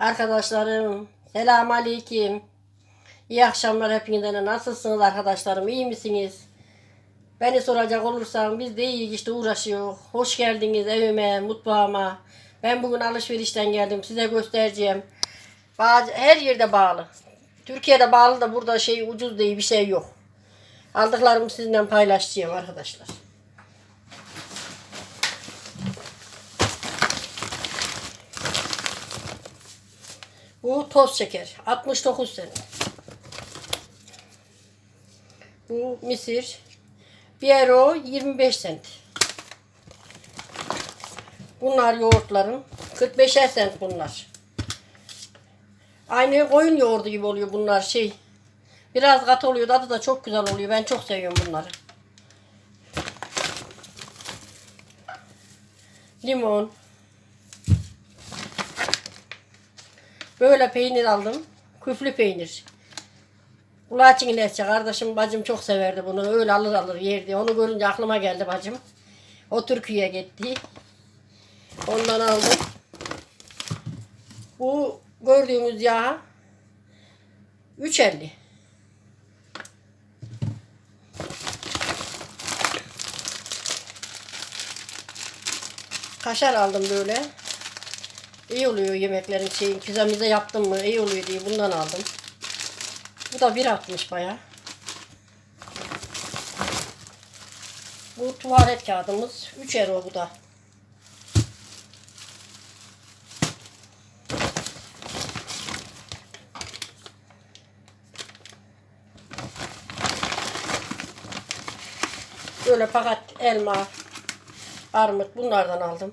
Arkadaşlarım, selam aleyküm. İyi akşamlar hepinizden. Nasılsınız arkadaşlarım? İyi misiniz? Beni soracak olursan biz de iyi işte uğraşıyor. Hoş geldiniz evime, mutfağıma. Ben bugün alışverişten geldim. Size göstereceğim. Her yerde bağlı. Türkiye'de bağlı da burada şey ucuz değil bir şey yok. Aldıklarımı sizinle paylaşacağım arkadaşlar. Bu toz şeker. 69 sent. Bu misir. 1 euro 25 sent. Bunlar yoğurtların. 45 sent bunlar. Aynı koyun yoğurdu gibi oluyor bunlar şey. Biraz katı oluyor. Tadı da çok güzel oluyor. Ben çok seviyorum bunları. Limon. Böyle peynir aldım. Küflü peynir. Ulaçın ilerçe kardeşim bacım çok severdi bunu. Öyle alır alır yerdi. Onu görünce aklıma geldi bacım. O Türkiye'ye gitti. Ondan aldım. Bu gördüğümüz yağ 3.50. Kaşar aldım böyle. İyi oluyor yemeklerin şeyin. Pizzamıza yaptım mı iyi oluyor diye bundan aldım. Bu da 1.60 baya. Bu tuvalet kağıdımız 3 euro bu da. Böyle fakat elma, armut bunlardan aldım.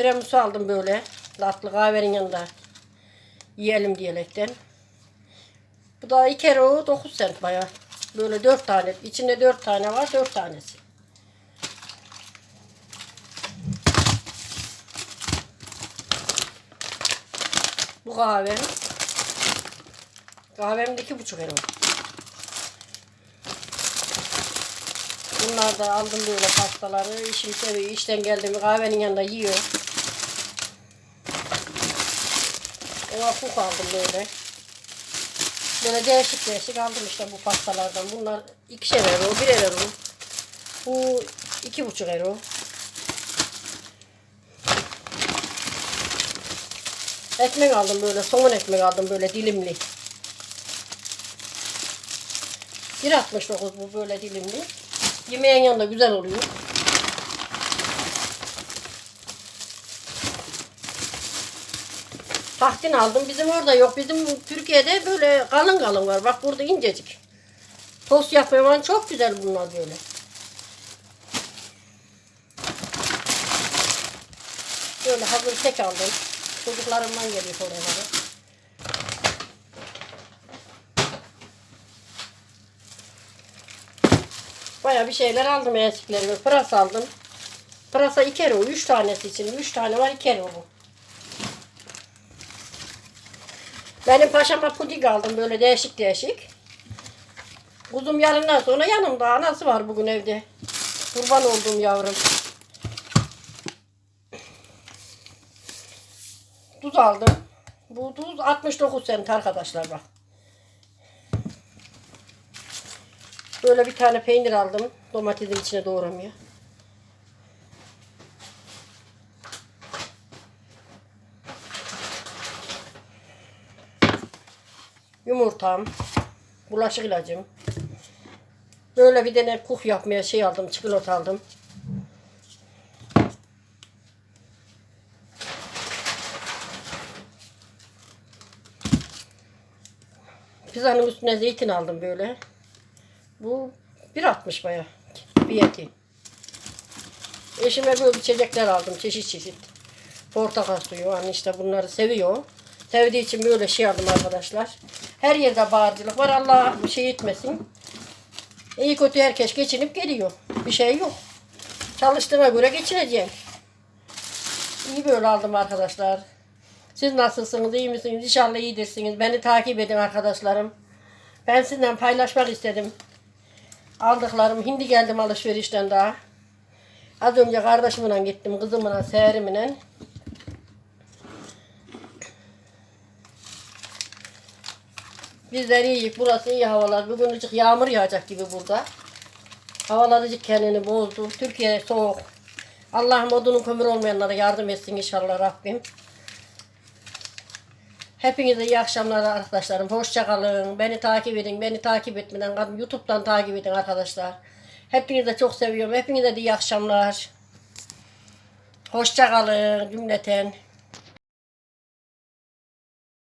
Tiramisu aldım böyle. Tatlı kahvenin yanında yiyelim diyerekten. Bu da 2 euro 9 sent baya. Böyle 4 tane. İçinde 4 tane var 4 tanesi. Bu kahve. Kahvem de 2,5 euro. Bunlar da aldım böyle pastaları. İşim seviyor. İşten geldim kahvenin yanında yiyor. Ona kuk aldım böyle. Böyle değişik değişik aldım işte bu pastalardan. Bunlar ikişer euro, birer euro. Bu iki buçuk euro. Ekmek aldım böyle, somun ekmek aldım böyle dilimli. 1.69 bu böyle dilimli. Yemeğin yanında güzel oluyor. Tahtin aldım. Bizim orada yok. Bizim Türkiye'de böyle kalın kalın var. Bak burada incecik. Tost yapıyor çok güzel bunlar böyle. Böyle hazır tek aldım. Çocuklarımdan geliyor oraya Baya bir şeyler aldım eksiklerimi. Pırasa aldım. Pırasa 2 euro. 3 tanesi için. 3 tane var 2 euro bu. Benim paşama puding aldım böyle değişik değişik. Kuzum yarından sonra yanımda. Anası var bugün evde. Kurban olduğum yavrum. Tuz aldım. Bu tuz 69 sent arkadaşlar bak. Böyle bir tane peynir aldım. Domatesin içine doğramıyor. Yumurtam. Bulaşık ilacım. Böyle bir tane kuk yapmaya şey aldım. Çikolata aldım. Pizzanın üstüne zeytin aldım böyle. Bu 1.60 baya fiyatı. Eşime böyle içecekler aldım çeşit çeşit. Portakal suyu hani işte bunları seviyor. Sevdiği için böyle şey aldım arkadaşlar. Her yerde bağırcılık var Allah bir şey etmesin. İyi kötü herkes geçinip geliyor. Bir şey yok. Çalıştığına göre geçineceğim. İyi böyle aldım arkadaşlar. Siz nasılsınız? iyi misiniz? İnşallah iyidirsiniz. Beni takip edin arkadaşlarım. Ben sizinle paylaşmak istedim. Aldıklarım. Hindi geldim alışverişten daha. Az önce kardeşimle gittim. Kızımla, seherimle. Bizler iyi. Burası iyi havalar. Bugün azıcık yağmur yağacak gibi burada. Havalar azıcık kendini bozdu. Türkiye soğuk. Allah'ım odunun kömür olmayanlara yardım etsin inşallah Rabbim. Hepinize iyi akşamlar arkadaşlarım. Hoşça kalın. Beni takip edin. Beni takip etmeden kalın. YouTube'dan takip edin arkadaşlar. Hepinize çok seviyorum. Hepinize de iyi akşamlar. Hoşça kalın cümleten.